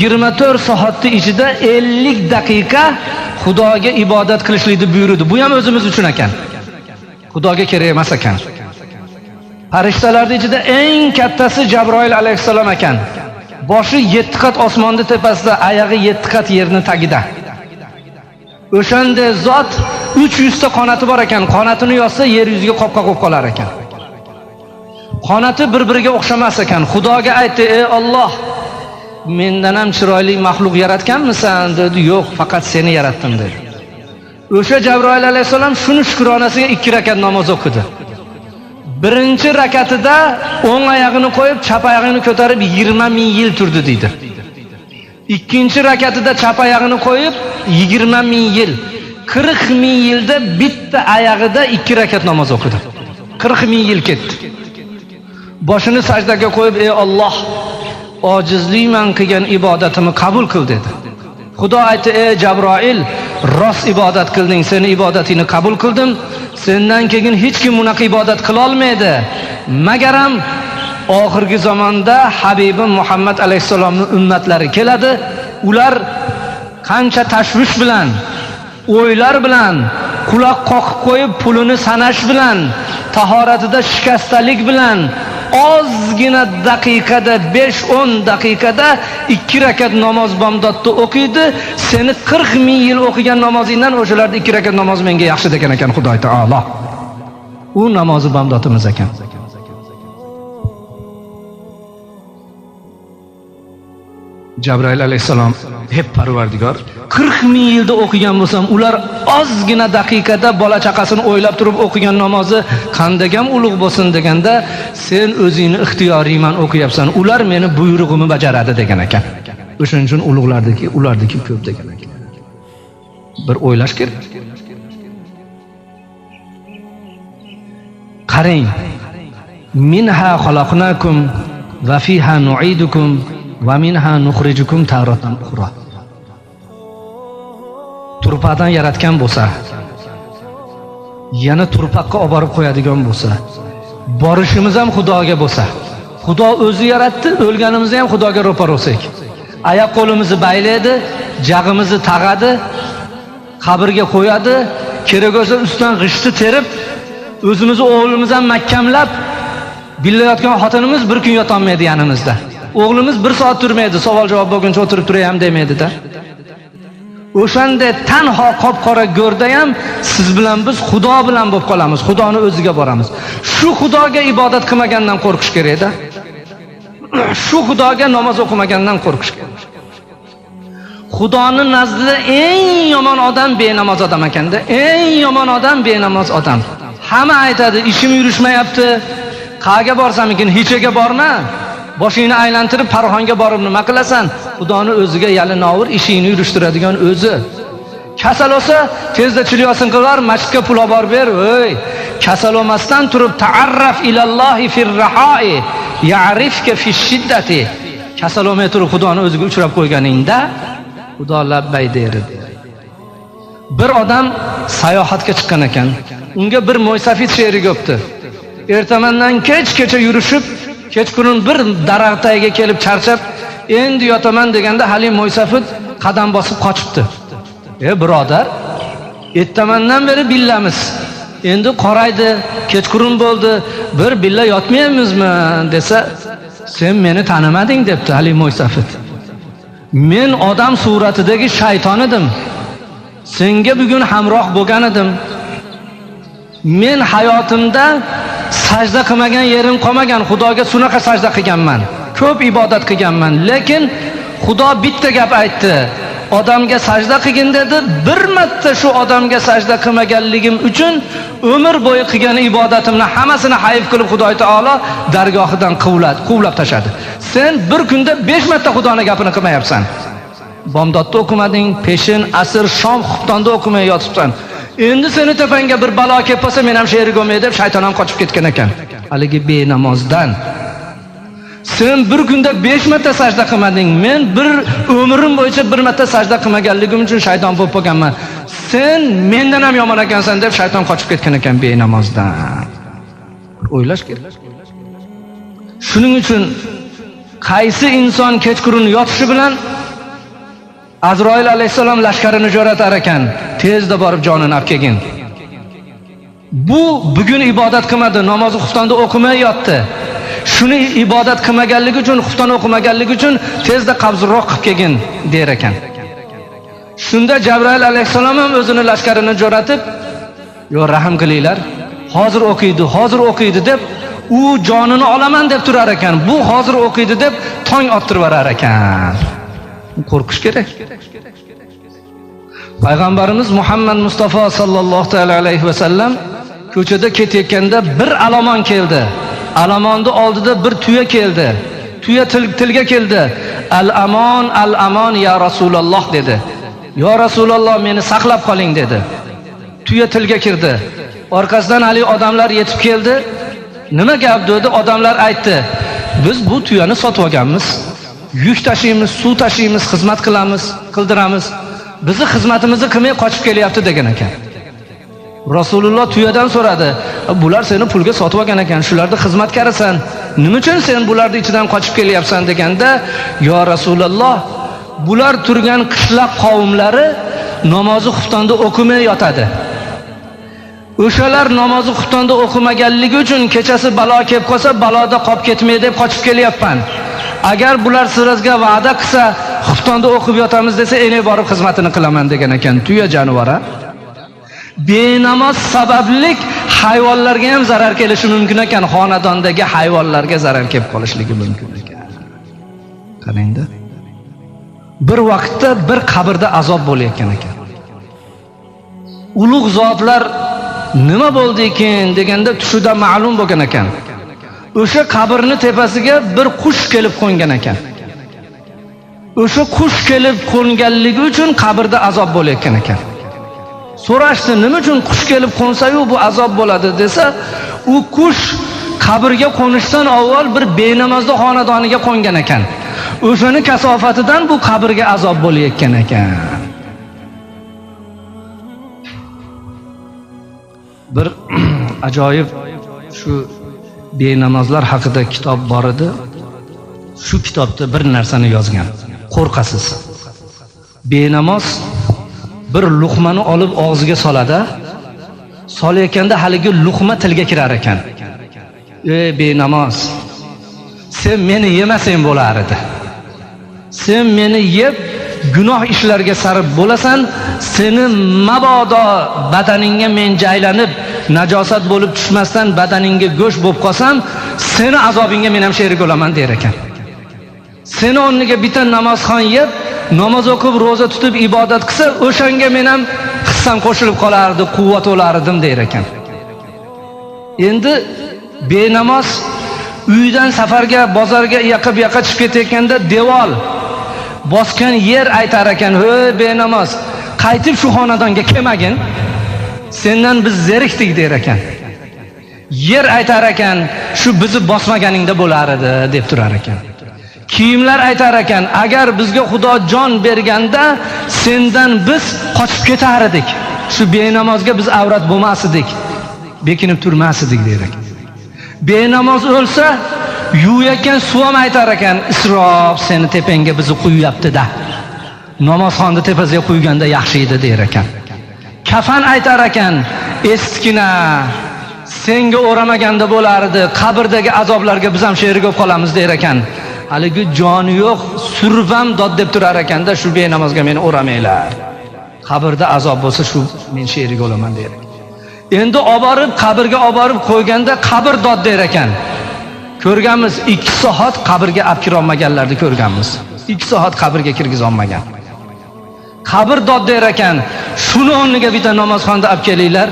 24 soatni ichida 50 daqiqa Xudoga ibodat qilishlikni buyurdi. Bu ham o'zimiz uchun ekan. Xudoga kerak emas ekan. Farishtalarning ichida eng kattasi Jabroil alayhissalom ekan. Boshi 7 qat osmonning tepasida, oyog'i 7 qat yerni tagida. O'shanda zot 300 ta qonati bor ekan. Qonatini yossa yer yuziga qopqa qo'yib qolar ekan. Qonati bir-biriga o'xshamas ekan. Xudoga aytdi: "Ey Alloh, mendan ham chiroyli maxluq yaratganmisan?" dedi. "Yo'q, faqat seni yaratdim" dedi. O'sha Jabroil alayhissalom shuni shukronasiga 2 rakat namoz o'qidi. Birinchi rakatida o'ng oyog'ini qo'yib, chap oyog'ini ko'tarib 20 ming yil turdi deydi. Ikkinchi rakatida chap oyog'ini qo'yib 20 ming yil, 40 ming yilda bitta oyog'ida 2 rakat namoz o'qidi. 40 ming yil ketdi. Boshini sajdaga qo'yib, "Ey Alloh, ojizlikman qilgan ibodatimni qabul qil" dedi. Xudo aytdi: "Ey Jabroil, rost ibodat qilding, seni ibodatingni qabul qildim. Sendan keyin hech kim bunaqa ibodat qila olmaydi. Magaram oxirgi zamonda Habibim Muhammad alayhissalomni ummatlari keladi. Ular qancha tashvish bilan, o'ylar bilan, quloq qoqib qo'yib pulini sanash bilan, tahoratida shikastalik bilan ozgina daqiqada 5-10 daqiqada 2 rakat namoz bomdodni o'qiydi. Seni 40 ming yil o'qigan namozingdan o'shalarda 2 rakat namoz menga yaxshi degan ekan Xudo taolo. U namozi bomdodimiz ekan. Jabroil alayhisalom hep parvardigor 40 ming yilda o'qigan bo'lsam, ular ozgina daqiqada bola chaqasini o'ylab turib o'qigan namozi qandagam ulug' bo'lsin deganda, sen o'zingni ixtiyoriyman o'qiyapsan. Ular meni buyrug'imni bajaradi degan ekan. o'shaning uchun ulug'lardagi, ulardagi ko'p degan ekan. Bir o'ylash kerak. Qarang. Minha xaloqnakum va fiha nu'idukum va minha nukhrijukum taratan ukhra. Turpadan yaratgan bo'lsa, yana turpaqqa olib borib qo'yadigan bo'lsa, borishimiz ham Xudoga bo'lsa, Xudo o'zi yaratdi, o'lganimizni ham Xudoga ro'par bo'lsak. Oyoq qo'limizni baylaydi, jag'imizni tag'adi, qabrga qo'yadi, kerak bo'lsa ustidan g'ishtni terib, o'zimizni o'g'limizni ham mahkamlab, billayotgan xotinimiz bir kun yotolmaydi yanimizda. O'g'limiz bir soat turmaydi, savol javob bo'lguncha o'tirib turay ham demaydi-da. O'shanda tanho qop-qora go'rda ham siz bilan biz Xudo bilan bo'lib qolamiz. Xudoni o'ziga boramiz. Shu Xudoga ibodat qilmagandan qo'rqish kerak-da. Shu Xudoga namoz o'qimagandan qo'rqish kerak. Xudoni nazdida eng yomon odam benamoz odam ekanda, eng yomon odam benamoz odam. Hamma aytadi, ishim yurishmayapti. Qayerga borsam ekan, hechega borma. Boshingni aylantirib Farxonga borib nima qilasan? Xudoni o'ziga yalinovur ishingni yurishtiradigan o'zi. Kasal olsa, tezda chilyosin qilar, masjidga pul olib borib ber, o'y. Kasal olmasdan turib ta'arraf ilallohi fir rahoi, ya'rifka fi shiddati. Kasal olmay turib Xudoni o'ziga uchrab qo'yganingda Xudo labbay derdi. Bir odam sayohatga chiqqan ekan. Unga bir mo'ysafid she'ri bo'pti. Ertamandan kech-kecha yurishib, kechqurun bir daraxt tagiga kelib charchab, endi yotaman deganda Halim Mo'ysafid qadam bosib qochibdi. E birodar, ertamandan beri billamiz. Endi qoraydi, kechqurun bo'ldi, bir billa yotmaymizmi desa, sen meni tanimading debdi Halim Mo'ysafid. Men odam suratidagi shayton edim. Senga bugun hamroh bo'lgan edim. Men hayotimda sajda qilmagan yerim qolmagan. Xudoga sunaqa sajda qilganman. Ko'p ibodat qilganman, lekin Xudo bitta gap aytdi. Odamga sajda qilgin dedi. Bir marta shu odamga sajda qilmaganligim uchun umr bo'yi qilgan ibodatimni hammasini hayf qilib Xudo taolo dargohidan quvlab, quvlab tashadi. Sen bir kunda 5 marta xudoni gapini qilmayapsan. Bomdodda o'qimading, peshin, asr, shom, xuftonda o'qimay yotibsan. Endi seni tepangga bir balo kelib qolsa, men ham she'ri go'may deb shayton ham qochib ketgan ekan. Haligi benamozdan. Sen bir kunda 5 marta sajda qilmading. Men bir umrim bo'yicha bir marta sajda qilmaganligim uchun shayton bo'lib qolganman. Sen mendan ham yomon ekansan deb shayton qochib ketgan ekan benamozdan. O'ylash kerak. Shuning uchun qaysi inson kechqurun yotishi bilan azroil alayhissalom lashkarini jo'ratar ekan tezda borib jonini olib kelgin bu bugun ibodat qilmadi namozni xuftonda o'qimay yotdi shuni ibodat qilmaganligi uchun xufton o'qimaganligi uchun tezda qabzroq qilib kelgin der ekan. Shunda jabrail alayhissalom ham o'zini lashkarini jo'natib yo rahm qilinglar hozir o'qiydi hozir o'qiydi deb u jonini olaman deb turar ekan. Bu hozir o'qiydi deb tong ottirib yuborar ekan. Qo'rqish kerak. Payg'ambarimiz muhammad mustafa sollallohu alayhi vasallam ko'chada ketayotganda bir alomon keldi. Alomonni oldida bir tuya keldi. Tuya til, tilga keldi. Al amon al amon ya rasululloh dedi. Yo rasululloh meni saqlab qoling dedi. Tuya tilga kirdi. Orqasidan haligi odamlar yetib keldi. Nima gap dedi? Odamlar aytdi. Biz bu tuyani sotib olganmiz. Yuk tashiymiz suv tashiymiz xizmat qilamiz bizni xizmatimizni qilmay qochib kelyapti degan ekan. Rasululloh tuyadan so'radi bular seni pulga sotib olgan ekan shularni xizmatkarisan. Nima uchun sen bularni ichidan qochib kelyapsan? deganda yo rasululloh bular turgan qishloq qavmlari namozi xuftonda o'qimay yotadi. O'shalar namozi xuftonda o'qimaganligi uchun kechasi balo kelib qolsa baloda qolib ketmay deb qochib kelyapman. Agar bular sizga va'da qilsa xuftonda o'qib yotamiz desa endi borib xizmatini qilaman degan ekan. Tuya jonivora benamoz sabablik hayvonlarga ham zarar kelishi mumkin ekan. Xonadondagi hayvonlarga zarar kelib qolishligi mumkin ekan. Qarangda. Bir vaqtda bir qabrda azob bo'layotgan ekan. Ulug' zotlar nima bo'ldi ekan deganda tushida ma'lum bo'lgan ekan. O'sha qabrni tepasiga bir qush kelib qo'ngan ekan. O'sha qush kelib qo'nganligi uchun qabrda azob bo'layotgan ekan. So'rashdi nima uchun qush kelib qo'nsayu bu azob bo'ladi desa u qush qabrga qo'nishdan avval bir benamozda xonadoniga qo'ngan ekan. O'shani kasofatidan bu qabrga azob bo'layotgan ekan. Bir ajoyib shu benamozlar haqida kitob bor edi. Shu kitobda bir narsani yozgan. Qo'rqasiz. Benamoz bir luqmani olib og'ziga soladi solayotganda haligi luqma tilga kirar ekan. Ey benamoz sen meni yemasang bo'lar edi. Sen meni yeb gunoh ishlarga sarf bo'lasan seni mabodo badaningga men jaylanib najosat bo'lib tushmasdan badaningga go'sht bo'lib qolsam seni azobingga men ham sherik bo'laman der ekan. Seni o'rniga bitta namozxon yeb namoz o'qib ro'za tutib ibodat qilsa o'shanga men ham hissam qo'shilib qolardi quvvat o'lardim der ekan. Endi benamoz uydan safarga bozorga yoqqa bu yoqqa chiqib ketayotganda devor bosgan yer aytar ekan ho'y benamoz qaytib shu xonadonga kelmagin sendan biz zerikdik der ekan. Yer aytar ekan shu bizni bosmaganingda bo'lar edi deb turar ekan. Kiyimlar aytar ekan agar bizga xudo jon berganda sendan biz qochib ketar edik. Shu benamozga biz avrat bo'lmas edik. Bekinib turmas edik der ekan benamoz o'lsa yuvayotgan suv ham aytar ekan isrof seni tepangga bizni quyyaptida namozxonni tepasiga quyganda yaxshi edi der ekan. Kafan aytar ekan eskina senga o'ramaganda bo'lardi qabrdagi azoblarga biz ham sherigib qolamiz der ekan. Haligi joni yo'q survam dod deb turar ekanda shu benamozga meni o'ramanglar. Qabrda azob bo'lsa shu men sherik bo'laman der. Endi olib borib qabrga olib borib qo'yganda qabr dod der ekan. Ko'rganmiz ikki soat qabrga olib kirolmaganlarni ko'rganmiz. Ikki soat qabrga kirgizolmagan. Qabr dod der ekan shuni o'rniga bitta namozxonni olib kelinglar.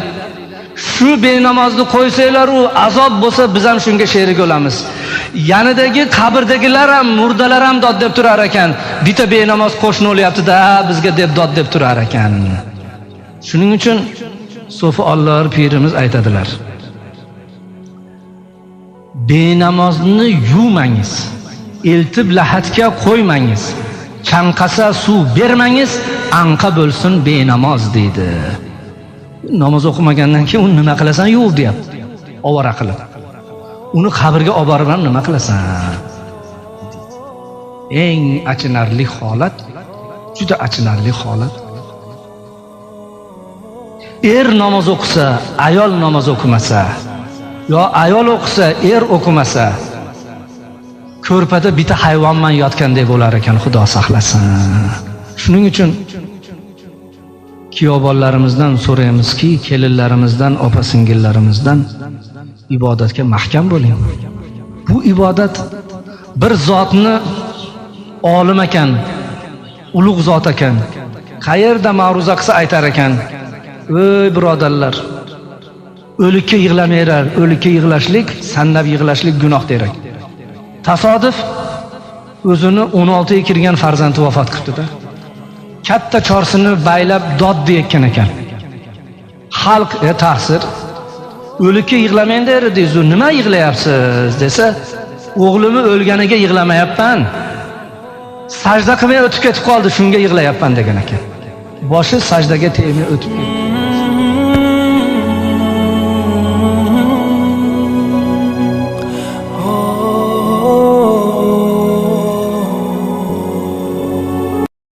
Shu benamozni qo'ysanglar u azob bo'lsa biz ham shunga sherik bo'lamiz. Yanidagi qabrdagilar ham murdalar ham dod deb turar ekan. Bitta benamoz qo'shni o'lyaptida bizga deb dod deb turar ekan. Shuning uchun so'fi ollar pirimiz aytadilar. Benamozni yuvmangiz eltib lahatga qo'ymangiz. Chanqasa suv bermangiz anqa bo'lsin benamoz deydi. Namoz o'qimagandan keyin uni nima qilasan? Yuv deyapti. Ovora qilib. Uni qabrga olib borib ham nima qilasan? Eng achinarli holat juda achinarli holat. Er namoz o'qisa ayol namoz o'qimasa yo ayol o'qisa er o'qimasa ko'rpada bitta hayvonman yotgandek bo'lar ekan xudo saqlasin. Shuning uchun kuyovbonlarimizdan so'raymizki kelinlarimizdan opa singillarimizdan ibodatga mahkam bo'ling. Bu ibodat bir zotni olim ekan ulug' zot ekan qayerda ma'ruza qilsa aytar ekan. Ey birodarlar o'likka yig'lamanglar o'likka yig'lashlik sannab yig'lashlik gunoh derak. Tasodif o'zini 16 ga kirgan farzandi vafot qilibdida katta chorsini baylab dod deyayotgan ekan. Xalq e taqsir o'likka yig'lamang derdingizu nima yig'layapsiz? desa o'g'limi o'lganiga yig'lamayapman. Sajda qilmay o'tib ketib qoldi shunga yig'layapman degan ekan. Boshi sajdaga tegmay o'tib ketdi